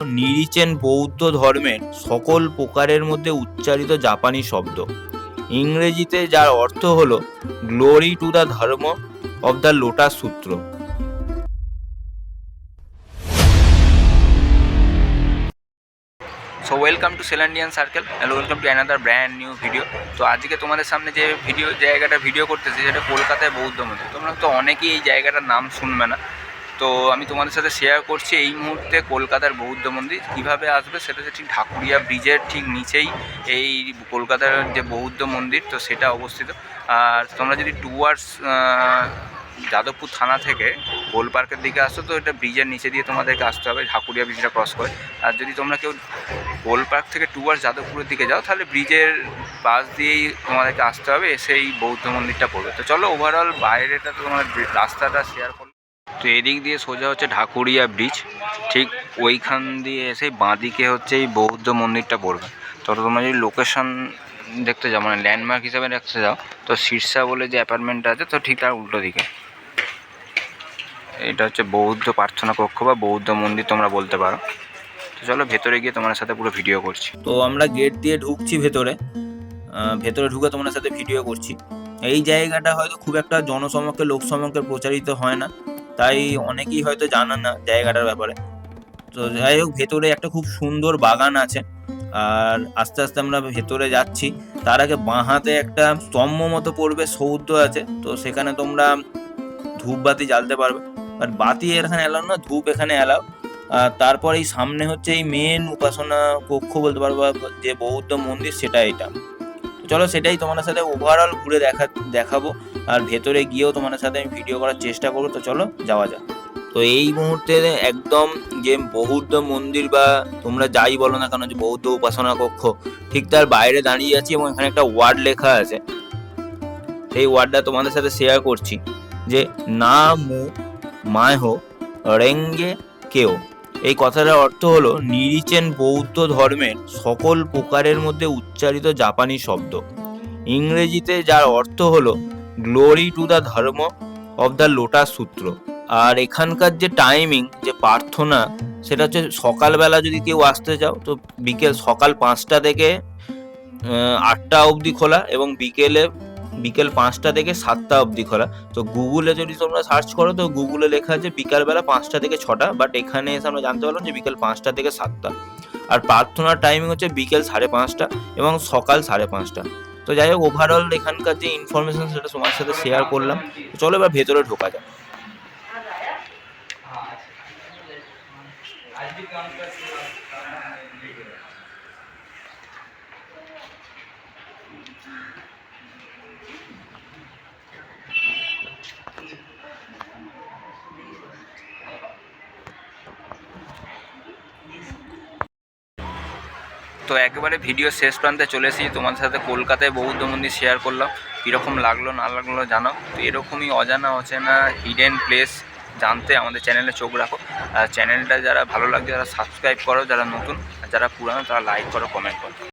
নিরিচেন বৌদ্ধ ধর্মের সকল প্রকারের মধ্যে উচ্চারিত জাপানি শব্দ। ইংরেজিতে যার অর্থ হলো glory to the dharma of the lotus sutra so welcome to Selandian circle and welcome to another brand new video তো আজকে তোমাদের সামনে যে ভিডিও জায়গাটা ভিডিও করতেছে, সেটা কলকাতায় বৌদ্ধ মন্দির। তোমরা তো অনেকেই এই জায়গাটার নাম শুনবে না। তো আমি তোমাদের সাথে শেয়ার করছি এই মুহূর্তে কলকাতার বৌদ্ধ মন্দির। কীভাবে আসবে সেটা হচ্ছে ঠিক ঢাকুরিয়া ব্রিজের ঠিক নিচেই এই কলকাতার যে বৌদ্ধ মন্দির, তো সেটা অবস্থিত। আর তোমরা যদি টুয়ার্স যাদবপুর থানা থেকে গোল পার্কের দিকে আসছো তো এটা ব্রিজের নিচে দিয়ে তোমাদেরকে আসতে হবে, ঢাকুরিয়া ব্রিজটা ক্রস করে। আর যদি তোমরা কেউ গোল পার্ক থেকে টুয়ার্স যাদবপুরের দিকে যাও, তাহলে ব্রিজের পাশ দিয়েই তোমাদেরকে আসতে হবে এসে এই বৌদ্ধ মন্দিরটা পড়বে। তো চলো ওভারঅল বাইরেটা তো তোমার রাস্তাটা শেয়ার করল তো এদিক দিয়ে সোজা হচ্ছে ঢাকুরিয়া ব্রিজ ঠিক ওইখান দিয়ে এসে বাঁদিকে হচ্ছে এই বৌদ্ধ মন্দিরটা পড়বে। তো তোমরা যদি লোকেশন দেখতে যাও মানে ল্যান্ডমার্ক হিসাবে দেখতে যাও, তো শীর্ষা বলে যে অ্যাপার্টমেন্টটা আছে, তো ঠিক তার উল্টো দিকে। এটা হচ্ছে বৌদ্ধ প্রার্থনা কক্ষ বা বৌদ্ধ মন্দির তোমরা বলতে পারো। তো চলো ভেতরে গিয়ে তোমার সাথে পুরো ভিডিও করছি। তো আমরা গেট দিয়ে ঢুকছি ভেতরে। ভেতরে ঢুকে তোমার সাথে ভিডিও করছি। এই জায়গাটা হয়তো খুব একটা জনসমক্ষে, লোকসমক্ষে প্রচারিত হয় না। তাই অনেকেই হয়তো জানে না জায়গাটার ব্যাপারে। তো যাই হোক, ভেতরে একটা খুব সুন্দর বাগান আছে। আর আস্তে আস্তে আমরা ভেতরে যাচ্ছি। তার আগে বাঁ হাতে একটা স্তম্ভ মতো পড়বে, সৌধ আছে। তো সেখানে তোমরা ধূপবাতি জ্বালতে পারবে। আর বাতি এখানে এলাও না, ধূপ এখানে আর তারপর এই সামনে হচ্ছে এই মেন উপাসনা কক্ষ বলতে পারব, যে বৌদ্ধ মন্দির সেটা এটা। চলো সেটাই তোমাদের সাথে ওভারঅল ঘুরে দেখা, দেখাবো। আর ভেতরে গিয়েও তোমাদের সাথে আমি ভিডিও করার চেষ্টা করব, তো চলো যাওয়া যাক। তো এই মুহূর্তে একদম যে বৌদ্ধ মন্দির বা তোমরা যাই বলো না কেন যে বৌদ্ধ উপাসনা কক্ষ, ঠিক তার বাইরে দাঁড়িয়ে আছি এবং এখানে একটা ওয়ার্ড লেখা আছে। সেই ওয়ার্ডটা তোমাদের সাথে শেয়ার করছি, যে না মু মায়হো রেঙ্গে কেও। এই কথাটার অর্থ হলো নিরিচেন বৌদ্ধ ধর্মের সকল প্রকারের মধ্যে উচ্চারিত জাপানি শব্দ। ইংরেজিতে যার অর্থ হলো glory to the dharma of the lotus sutra আর এখানকার যে টাইমিং যে প্রার্থনা, সেটা হচ্ছে সকালবেলা যদি কেউ আসতে চাও, তো বিকেল সকাল পাঁচটা থেকে আটটা অবধি খোলা এবং বিকেলে, বিকেল পাঁচটা থেকে সাতটা অবধি খোলা। তো গুগলে যদি তোমরা সার্চ করো, তো গুগলে লেখা আছে বিকালবেলা পাঁচটা থেকে ছটা বাট এখানে এসে আমরা জানতে পারলাম যে বিকেল পাঁচটা থেকে সাতটা। আর প্রার্থনার টাইমিং হচ্ছে বিকেল সাড়ে পাঁচটা এবং সকাল সাড়ে পাঁচটা। তো যাই হোক ওভারঅল এখানকার যে ইনফরমেশন সেটা তোমার সাথে শেয়ার করলাম। চলো এবার ভেতরে ঢোকা যাক। তো একেবারে ভিডিও শেষ প্রান্তে চলে এসেছি। তোমাদের সাথে কলকাতায় বৌদ্ধ মন্দির শেয়ার করলাম। কীরকম লাগল, না লাগল জানো তো এরকমই অজানা, অচেনা হিডেন প্লেস জানতে আমাদের চ্যানেলে চোখ রাখো। আর চ্যানেলটা যারা ভালো লাগছে, তারা সাবস্ক্রাইব করো। যারা নতুন, আর যারা পুরানো, তারা লাইক করো কমেন্ট করো।